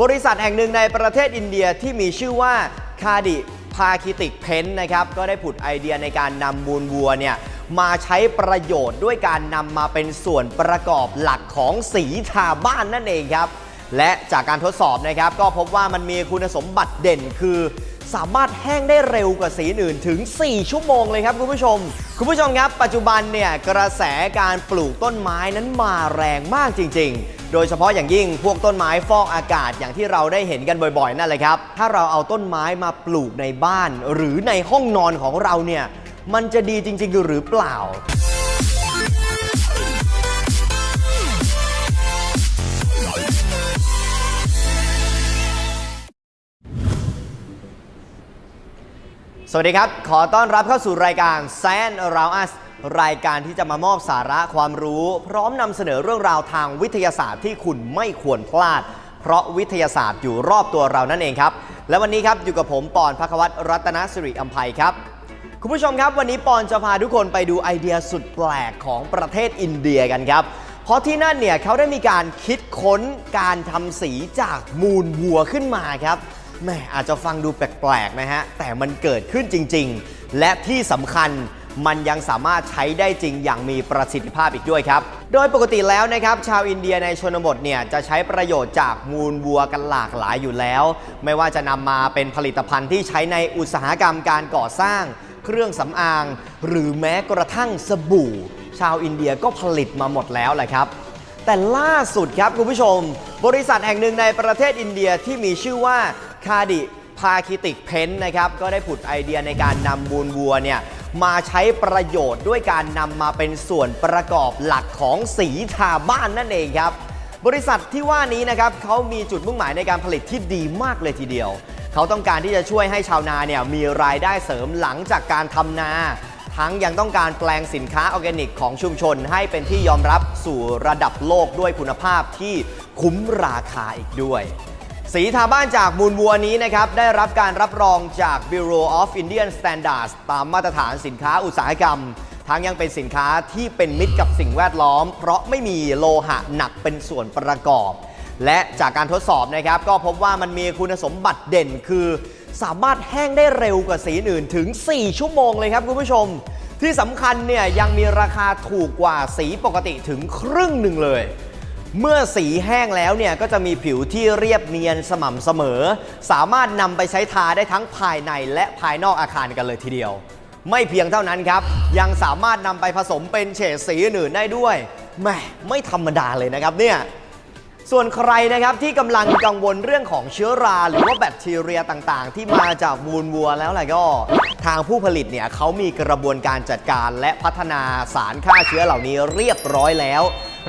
บริษัทแห่งหนึ่งในประเทศอินเดียที่มีชื่อว่าคาดิพาคิติกเพนนะครับก็ได้ผุดไอเดียในการนำมูลวัวเนี่ยมาใช้ประโยชน์ด้วยการนำมาเป็นส่วนประกอบหลักของสีทาบ้านนั่นเองครับ และจากการทดสอบนะครับก็พบว่ามันมีคุณสมบัติเด่นคือ สามารถแห้งได้เร็วกว่าสีอื่นถึง 4 ชั่วโมงเลยครับคุณผู้ชม คุณผู้ชมครับ ปัจจุบันเนี่ยกระแสการปลูกต้นไม้นั้นมาแรงมากจริง ๆ โดยเฉพาะอย่างยิ่งพวกต้นไม้ฟอกอากาศอย่างที่เราได้เห็นกันบ่อยๆนั่นแหละครับ ถ้าเราเอาต้นไม้มาปลูกในบ้าน หรือในห้องนอนของเราเนี่ยมันจะดีจริง ๆ หรือเปล่าสวัสดีครับ ขอต้อนรับเข้าสู่รายการ s ซน Around Us รายการที่จะมามอบสาระความรู้ พร้อมนำเสนอเรื่องราวทางวิทยาศาสตร์ที่คุณไม่ควรพลาด เพราะวิทยาศาสตร์อยู่รอบตัวเรานั่นเองครับ และวันนี้ครับอยู่กับผมปอนพักวัตรรัตนสิริอัมภัยครับคุณผู้ชมครับ วันนี้ปอนจะพาทุกคนไปดูไอเดียสุดแปลกของประเทศอินเดียกันครับ เพราะที่นั่นเนี่ยเขาได้มีการคิดค้นการทำสีจากมูลวัวขึ้นมาครับแหม่อาจจะฟังดูแปลกๆนะฮะแต่มันเกิดขึ้นจริง ๆ และที่สำคัญ มันยังสามารถใช้ได้จริงอย่างมีประสิทธิภาพอีกด้วยครับ โดยปกติแล้วนะครับ ชาวอินเดียในชนบทเนี่ยจะใช้ประโยชน์จากมูลวัวกันหลากหลายอยู่แล้ว ไม่ว่าจะนำมาเป็นผลิตภัณฑ์ที่ใช้ในอุตสาหกรรมการก่อสร้าง เครื่องสำอาง หรือแม้กระทั่งสบู่ ชาวอินเดียก็ผลิตมาหมดแล้วแหละครับแต่ล่าสุดครับคุณผู้ชม บริษัทแห่งหนึ่งในประเทศอินเดียที่มีชื่อว่าคาดิพาคิติกเพนนะครับ ก็ได้ผุดไอเดียในการนำมูลวัวเนี่ย มาใช้ประโยชน์ด้วยการนำมาเป็นส่วนประกอบหลักของสีทาบ้านนั่นเองครับ บริษัทที่ว่านี้นะครับเขามีจุดมุ่งหมายในการผลิตที่ดีมากเลยทีเดียว เขาต้องการที่จะช่วยให้ชาวนาเนี่ยมีรายได้เสริมหลังจากการทำนา ทั้งยังต้องการแปลงสินค้าออร์แกนิกของชุมชน ให้เป็นที่ยอมรับสู่ระดับโลกด้วยคุณภาพที่คุ้มราคาอีกด้วย สีทาบ้านจากมูลวัวนี้นะครับ ได้รับการรับรองจาก Bureau of Indian Standards ตามมาตรฐานสินค้าอุตสาหกรรม ทั้งยังเป็นสินค้าที่เป็นมิตรกับสิ่งแวดล้อม เพราะไม่มีโลหะหนักเป็นส่วนประกอบ และจากการทดสอบนะครับ ก็พบว่ามันมีคุณสมบัติเด่นคือ สามารถแห้งได้เร็วกว่าสีอื่นถึง 4 ชั่วโมงเลยครับคุณผู้ชม ที่สำคัญเนี่ยยังมีราคาถูกกว่าสีปกติถึงครึ่งหนึ่งเลย เมื่อสีแห้งแล้วเนี่ยก็จะมีผิวที่เรียบเนียนสม่ำเสมอ สามารถนำไปใช้ทาได้ทั้งภายในและภายนอกอาคารกันเลยทีเดียว ไม่เพียงเท่านั้นครับ ยังสามารถนำไปผสมเป็นเฉดสีอื่นได้ด้วยแหม่ไม่ธรรมดาเลยนะครับเนี่ยส่วนใครนะครับที่กำลังกังวลเรื่องของเชื้อรา หรือว่าแบคทีเรียต่างๆ ที่มาจากมูลวัวแล้วแหละก็ ทางผู้ผลิตเนี่ยเขามีกระบวนการจัดการและพัฒนาสารฆ่าเชื้อเหล่านี้เรียบร้อยแล้ว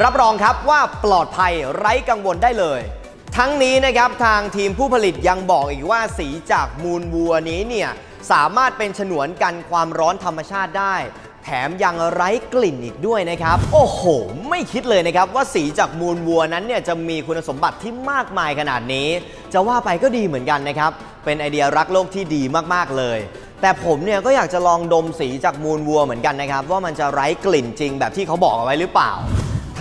รับรองครับว่าปลอดภัยไร้กังวลได้เลย ทั้งนี้นะครับทางทีมผู้ผลิตยังบอกอีกว่าสีจากมูลวัวนี้เนี่ยสามารถเป็นฉนวนกันความร้อนธรรมชาติได้ แถมยังไร้กลิ่นอีกด้วยนะครับ โอ้โห ไม่คิดเลยนะครับ ว่าสีจากมูลวัวนั้นเนี่ยจะมีคุณสมบัติที่มากมายขนาดนี้ จะว่าไปก็ดีเหมือนกันนะครับ เป็นไอเดียรักโลกที่ดีมากๆเลย แต่ผมเนี่ยก็อยากจะลองดมสีจากมูลวัวเหมือนกันนะครับ ว่ามันจะไร้กลิ่นจริงแบบที่เขาบอกเอาไว้หรือเปล่า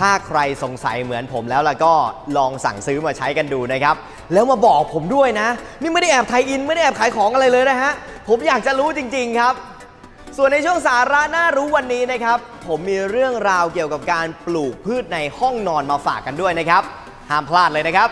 ถ้าใครสงสัยเหมือนผมแล้วล่ะก็ลองสั่งซื้อมาใช้กันดูนะครับ แล้วมาบอกผมด้วยนะ นี่ไม่ได้แอบไทยอิน ไม่ได้แอบขายของอะไรเลยนะฮะ ผมอยากจะรู้จริง ๆ ครับ ส่วนในช่วงสาระน่ารู้วันนี้นะครับ ผมมีเรื่องราวเกี่ยวกับการปลูกพืชในห้องนอนมาฝากกันด้วยนะครับ ห้ามพลาดเลยนะครับ